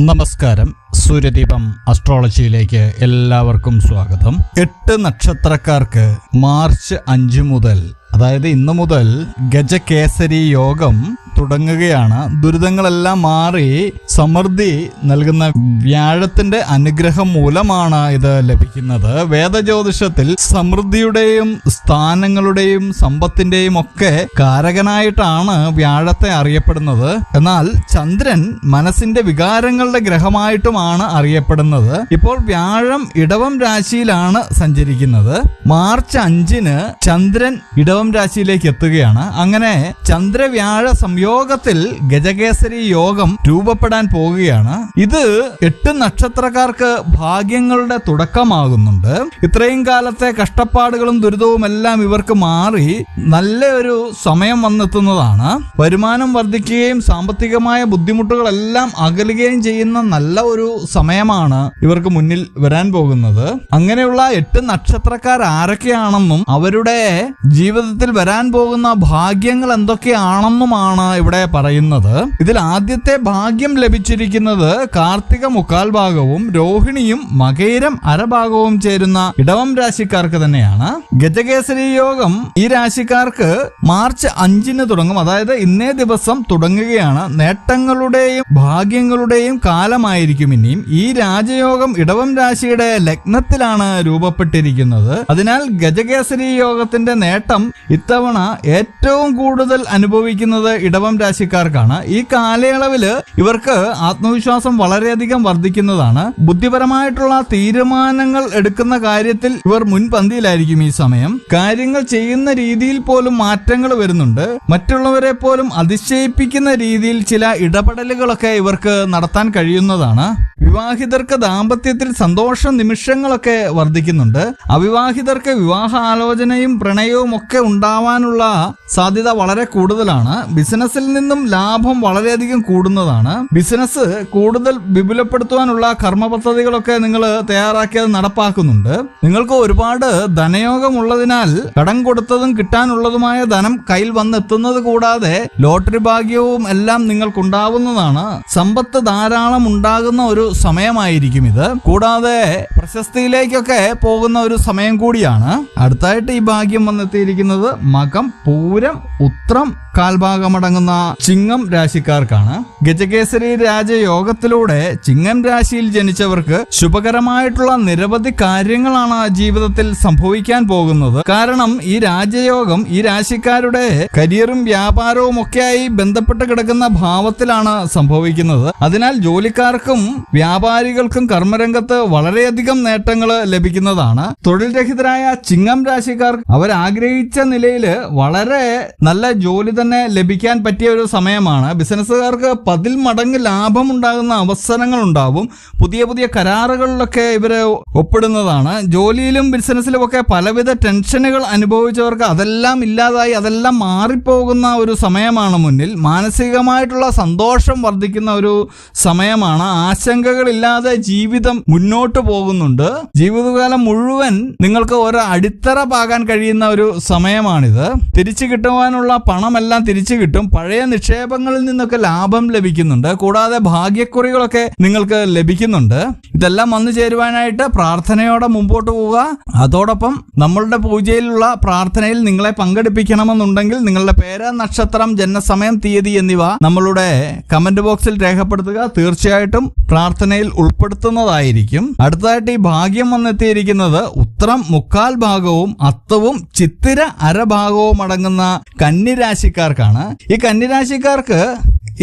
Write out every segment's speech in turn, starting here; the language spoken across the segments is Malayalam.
നമസ്കാരം. സൂര്യദീപം അസ്ട്രോളജിയിലേക്ക് എല്ലാവർക്കും സ്വാഗതം. എട്ട് നക്ഷത്രക്കാർക്ക് മാർച്ച് അഞ്ച് മുതൽ അതായത് ഇന്നു മുതൽ ഗജകേസരി യോഗം തുടങ്ങുകയാണ്. ദുരിതങ്ങളെല്ലാം മാറി സമൃദ്ധി നൽകുന്ന വ്യാഴത്തിന്റെ അനുഗ്രഹം മൂലമാണ് ഇത് ലഭിക്കുന്നത്. വേദജ്യോതിഷത്തിൽ സമൃദ്ധിയുടെയും സ്ഥാനങ്ങളുടെയും സമ്പത്തിന്റെയും ഒക്കെ കാരകനായിട്ടാണ് വ്യാഴത്തെ അറിയപ്പെടുന്നത്. എന്നാൽ ചന്ദ്രൻ മനസ്സിന്റെ വികാരങ്ങളുടെ ഗ്രഹമായിട്ടുമാണ് അറിയപ്പെടുന്നത്. ഇപ്പോൾ വ്യാഴം ഇടവം രാശിയിലാണ് സഞ്ചരിക്കുന്നത്. മാർച്ച് അഞ്ചിന് ചന്ദ്രൻ ഇടവം രാശിയിലേക്ക് എത്തുകയാണ്. അങ്ങനെ ചന്ദ്രവ്യാഴ സംയോഗത്തിൽ ഗജകേസരി യോഗം രൂപപ്പെടാൻ പോവുകയാണ്. ഇത് എട്ട് നക്ഷത്രക്കാർക്ക് ഭാഗ്യങ്ങളുടെ തുടക്കമാകുന്നുണ്ട്. ഇത്രയും കാലത്തെ കഷ്ടപ്പാടുകളും ദുരിതവും എല്ലാം ഇവർക്ക് മാറി നല്ലൊരു സമയം വന്നെത്തുന്നതാണ്. വരുമാനം വർദ്ധിക്കുകയും സാമ്പത്തികമായ ബുദ്ധിമുട്ടുകളെല്ലാം അകലുകയും ചെയ്യുന്ന നല്ല ഒരു സമയമാണ് ഇവർക്ക് മുന്നിൽ വരാൻ പോകുന്നത്. അങ്ങനെയുള്ള എട്ട് നക്ഷത്രക്കാർ ആരൊക്കെയാണെന്നും അവരുടെ ജീവിതത്തിൽ വരാൻ പോകുന്ന ഭാഗ്യങ്ങൾ എന്തൊക്കെയാണെന്നുമാണ് ഇവിടെ പറയുന്നത്. ഇതിൽ ആദ്യത്തെ ഭാഗ്യം ലഭിച്ചിരിക്കുന്നത് കാർത്തിക മുക്കാൽ ഭാഗവും രോഹിണിയും മകേരം അരഭാഗവും ചേരുന്ന ഇടവം രാശിക്കാർക്ക് തന്നെയാണ്. ഗജകേസരി യോഗം ഈ രാശിക്കാർക്ക് മാർച്ച് അഞ്ചിന് തുടങ്ങും. അതായത് ഇന്നേ ദിവസം തുടങ്ങുകയാണ്. നേട്ടങ്ങളുടെയും ഭാഗ്യങ്ങളുടെയും കാലമായിരിക്കും ഇനിയും. ഈ രാജയോഗം ഇടവം രാശിയുടെ ലഗ്നത്തിലാണ് രൂപപ്പെട്ടിരിക്കുന്നത്. അതിനാൽ ഗജകേസരി യോഗത്തിന്റെ നേട്ടം ഇത്തവണ ഏറ്റവും കൂടുതൽ അനുഭവിക്കുന്നത് ഇടവം രാശിക്കാർക്കാണ്. ഈ കാലയളവിൽ ഇവർക്ക് ആത്മവിശ്വാസം വളരെയധികം വർദ്ധിക്കുന്നതാണ്. ബുദ്ധിപരമായിട്ടുള്ള തീരുമാനങ്ങൾ എടുക്കുന്ന കാര്യത്തിൽ ഇവർ മുൻപന്തിയിലായിരിക്കും ഈ സമയം. കാര്യങ്ങൾ ചെയ്യുന്ന രീതിയിൽ പോലും മാറ്റങ്ങൾ വരുന്നുണ്ട്. മറ്റുള്ളവരെ പോലും അതിശയിപ്പിക്കുന്ന രീതിയിൽ ചില ഇടപെടലുകളൊക്കെ ഇവർക്ക് നടത്താൻ കഴിയുന്നതാണ്. വിവാഹിതർക്ക് ദാമ്പത്യത്തിൽ സന്തോഷ നിമിഷങ്ങളൊക്കെ വർദ്ധിക്കുന്നുണ്ട്. അവിവാഹിതർക്ക് വിവാഹ ആലോചനയും പ്രണയവും ഒക്കെ ഉണ്ടാവാനുള്ള സാധ്യത വളരെ കൂടുതലാണ്. ബിസിനസ്സിൽ നിന്നും ലാഭം വളരെയധികം കൂടുന്നതാണ്. ബിസിനസ് കൂടുതൽ വിപുലപ്പെടുത്തുവാനുള്ള കർമ്മ പദ്ധതികളൊക്കെ നിങ്ങൾ തയ്യാറാക്കിയത് നടപ്പാക്കുന്നുണ്ട്. നിങ്ങൾക്ക് ഒരുപാട് ധനയോഗം ഉള്ളതിനാൽ കടം കൊടുത്തതും കിട്ടാനുള്ളതുമായ ധനം കയ്യിൽ വന്നെത്തുന്നത് കൂടാതെ ലോട്ടറി ഭാഗ്യവും എല്ലാം നിങ്ങൾക്കുണ്ടാവുന്നതാണ്. സമ്പത്ത് ധാരാളം ഉണ്ടാകുന്ന ഒരു സമയമായിരിക്കും ഇത് കൂടാതെ പ്രശസ്തിയിലേക്കൊക്കെ പോകുന്ന ഒരു സമയം കൂടിയാണ്. അടുത്തായിട്ട് ഈ ഭാഗ്യം വന്നെത്തിയിരിക്കുന്നത് മകം പൂരം ഉത്രം കാൽഭാഗമടങ്ങുന്ന ചിങ്ങം രാശിക്കാർക്കാണ്. ഗജകേസരി രാജയോഗത്തിലൂടെ ചിങ്ങം രാശിയിൽ ജനിച്ചവർക്ക് ശുഭകരമായിട്ടുള്ള നിരവധി കാര്യങ്ങളാണ് ജീവിതത്തിൽ സംഭവിക്കാൻ പോകുന്നത്. കാരണം ഈ രാജയോഗം ഈ രാശിക്കാരുടെ കരിയറും വ്യാപാരവും ഒക്കെയായി ബന്ധപ്പെട്ട് കിടക്കുന്ന ഭാവത്തിലാണ് സംഭവിക്കുന്നത്. അതിനാൽ ജോലിക്കാർക്കും വ്യാപാരികൾക്കും കർമ്മരംഗത്ത് വളരെയധികം നേട്ടങ്ങൾ ലഭിക്കുന്നതാണ്. തൊഴിൽ രഹിതരായ ചിങ്ങം രാശിക്കാർ അവരാഗ്രഹിച്ച നിലയിൽ വളരെ നല്ല ജോലി തന്നെ ലഭിക്കാൻ പറ്റിയ ഒരു സമയമാണ്. ബിസിനസ്സുകാർക്ക് പതിൽ മടങ്ങ് ലാഭം ഉണ്ടാകുന്ന അവസരങ്ങൾ ഉണ്ടാവും പുതിയ പുതിയ കരാറുകളിലൊക്കെ ഇവർ ഒപ്പിടുന്നതാണ്. ജോലിയിലും ബിസിനസ്സിലും ഒക്കെ പലവിധ ടെൻഷനുകൾ അനുഭവിച്ചവർക്ക് അതെല്ലാം ഇല്ലാതായി അതെല്ലാം മാറിപ്പോകുന്ന ഒരു സമയമാണ് മുന്നിൽ. മാനസികമായിട്ടുള്ള സന്തോഷം വർദ്ധിക്കുന്ന ഒരു സമയമാണ്. ആശങ്കകളില്ലാതെ ജീവിതം മുന്നോട്ട് പോകുന്നുണ്ട്. ജീവിതകാലം മുഴുവൻ നിങ്ങൾക്ക് ഒരു അടിത്തറ പാകാൻ കഴിയുന്ന ഒരു സമയമാണിത്. തിരിച്ചു കിട്ടുവാനുള്ള പണമെല്ലാം തിരിച്ചു കിട്ടും. പഴയ നിക്ഷേപങ്ങളിൽ നിന്നൊക്കെ ലാഭം ലഭിക്കുന്നുണ്ട്. കൂടാതെ ഭാഗ്യക്കുറികളൊക്കെ നിങ്ങൾക്ക് ലഭിക്കുന്നുണ്ട്. ഇതെല്ലാം വന്നു ചേരുവാനായിട്ട് പ്രാർത്ഥനയോടെ മുമ്പോട്ട് പോവുക. അതോടൊപ്പം നമ്മളുടെ പൂജയിലുള്ള പ്രാർത്ഥനയിൽ നിങ്ങളെ പങ്കെടുപ്പിക്കണമെന്നുണ്ടെങ്കിൽ നിങ്ങളുടെ പേര് നക്ഷത്രം ജനസമയം തീയതി എന്നിവ നമ്മളുടെ കമന്റ് ബോക്സിൽ രേഖപ്പെടുത്തുക. തീർച്ചയായിട്ടും പ്രാർത്ഥനയിൽ ഉൾപ്പെടുത്തുന്നതായിരിക്കും. അടുത്തതായിട്ട് ഈ ഭാഗ്യം വന്നെത്തിയിരിക്കുന്നത് ഉത്തരം മുക്കാൽ ഭാഗവും അത്തവും ചിത്തിര അരഭാഗവും അടങ്ങുന്ന കന്നിരാശിക്കാർക്കാണ്. ഈ കന്നിരാശിക്കാർക്ക്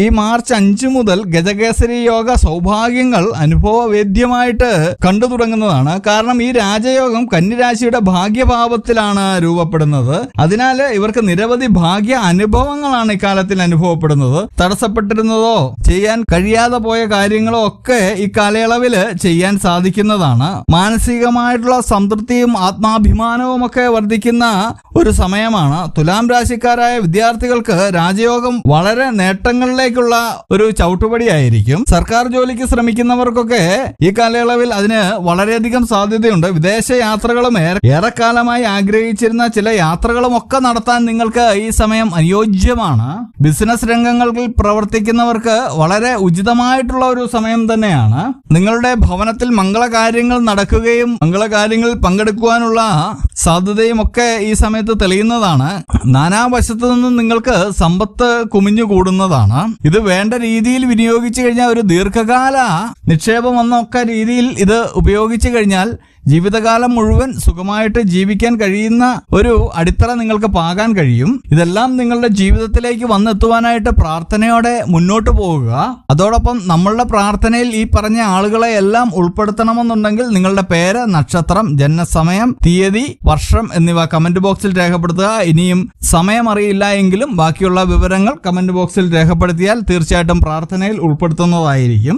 ഈ മാർച്ച് അഞ്ച് മുതൽ ഗജകേസരി യോഗ സൗഭാഗ്യങ്ങൾ അനുഭവവേദ്യമായിട്ട് കണ്ടു തുടങ്ങുന്നതാണ്. കാരണം ഈ രാജയോഗം കന്നിരാശിയുടെ ഭാഗ്യഭാവത്തിലാണ് രൂപപ്പെടുന്നത്. അതിനാൽ ഇവർക്ക് നിരവധി ഭാഗ്യ അനുഭവങ്ങളാണ് ഇക്കാലത്തിൽ അനുഭവപ്പെടുന്നത്. തടസ്സപ്പെട്ടിരുന്നതോ ചെയ്യാൻ കഴിയാതെ പോയ കാര്യങ്ങളോ ഒക്കെ ഈ കാലയളവിൽ ചെയ്യാൻ സാധിക്കുന്നതാണ്. മാനസികമായിട്ടുള്ള സംതൃപ്തിയും ആത്മാഭിമാനവും ഒക്കെ വർദ്ധിക്കുന്ന ഒരു സമയമാണ്. തുലാം രാശിക്കാരായ വിദ്യാർത്ഥികൾക്ക് രാജയോഗം വളരെ നേട്ടങ്ങളിലേക്ക് ഉയരത്തിലേക്കുള്ള ഒരു ചവിട്ടുപടിയായിരിക്കും. സർക്കാർ ജോലിക്ക് ശ്രമിക്കുന്നവർക്കൊക്കെ ഈ കാലയളവിൽ അതിന് വളരെയധികം സാധ്യതയുണ്ട്. വിദേശ യാത്രകളും ഏറെ ഏറെക്കാലമായി ആഗ്രഹിച്ചിരുന്ന ചില യാത്രകളും ഒക്കെ നടത്താൻ നിങ്ങൾക്ക് ഈ സമയം അനുയോജ്യമാണ്. ബിസിനസ് രംഗങ്ങളിൽ പ്രവർത്തിക്കുന്നവർക്ക് വളരെ ഉചിതമായിട്ടുള്ള ഒരു സമയം തന്നെയാണ്. നിങ്ങളുടെ ഭവനത്തിൽ മംഗളകാര്യങ്ങൾ നടക്കുകയും മംഗളകാര്യങ്ങളിൽ പങ്കെടുക്കുവാനുള്ള സാധ്യതയും ഒക്കെ ഈ സമയത്ത് തെളിയുന്നതാണ്. നാനാവശത്തു നിന്നും നിങ്ങൾക്ക് സമ്പത്ത് കുമിഞ്ഞു കൂടുന്നതാണ് ഇത് വേണ്ട രീതിയിൽ വിനിയോഗിച്ചു കഴിഞ്ഞാൽ ഒരു ദീർഘകാല നിക്ഷേപം എന്നൊക്കെ രീതിയിൽ ഇത് ഉപയോഗിച്ചു കഴിഞ്ഞാൽ ജീവിതകാലം മുഴുവൻ സുഖമായിട്ട് ജീവിക്കാൻ കഴിയുന്ന ഒരു അടിത്തറ നിങ്ങൾക്ക് പാകാൻ കഴിയും. ഇതെല്ലാം നിങ്ങളുടെ ജീവിതത്തിലേക്ക് വന്നെത്തുവാനായിട്ട് പ്രാർത്ഥനയോടെ മുന്നോട്ട് പോവുക. അതോടൊപ്പം നമ്മളുടെ പ്രാർത്ഥനയിൽ ഈ പറഞ്ഞ ആളുകളെ എല്ലാം ഉൾപ്പെടുത്തണമെന്നുണ്ടെങ്കിൽ നിങ്ങളുടെ പേര് നക്ഷത്രം ജനനസമയം തീയതി വർഷം എന്നിവ കമന്റ് ബോക്സിൽ രേഖപ്പെടുത്തുക. ഇനിയും സമയം അറിയില്ല എങ്കിലും ബാക്കിയുള്ള വിവരങ്ങൾ കമന്റ് ബോക്സിൽ രേഖപ്പെടുത്തിയാൽ തീർച്ചയായിട്ടും പ്രാർത്ഥനയിൽ ഉൾപ്പെടുത്തുന്നതായിരിക്കും.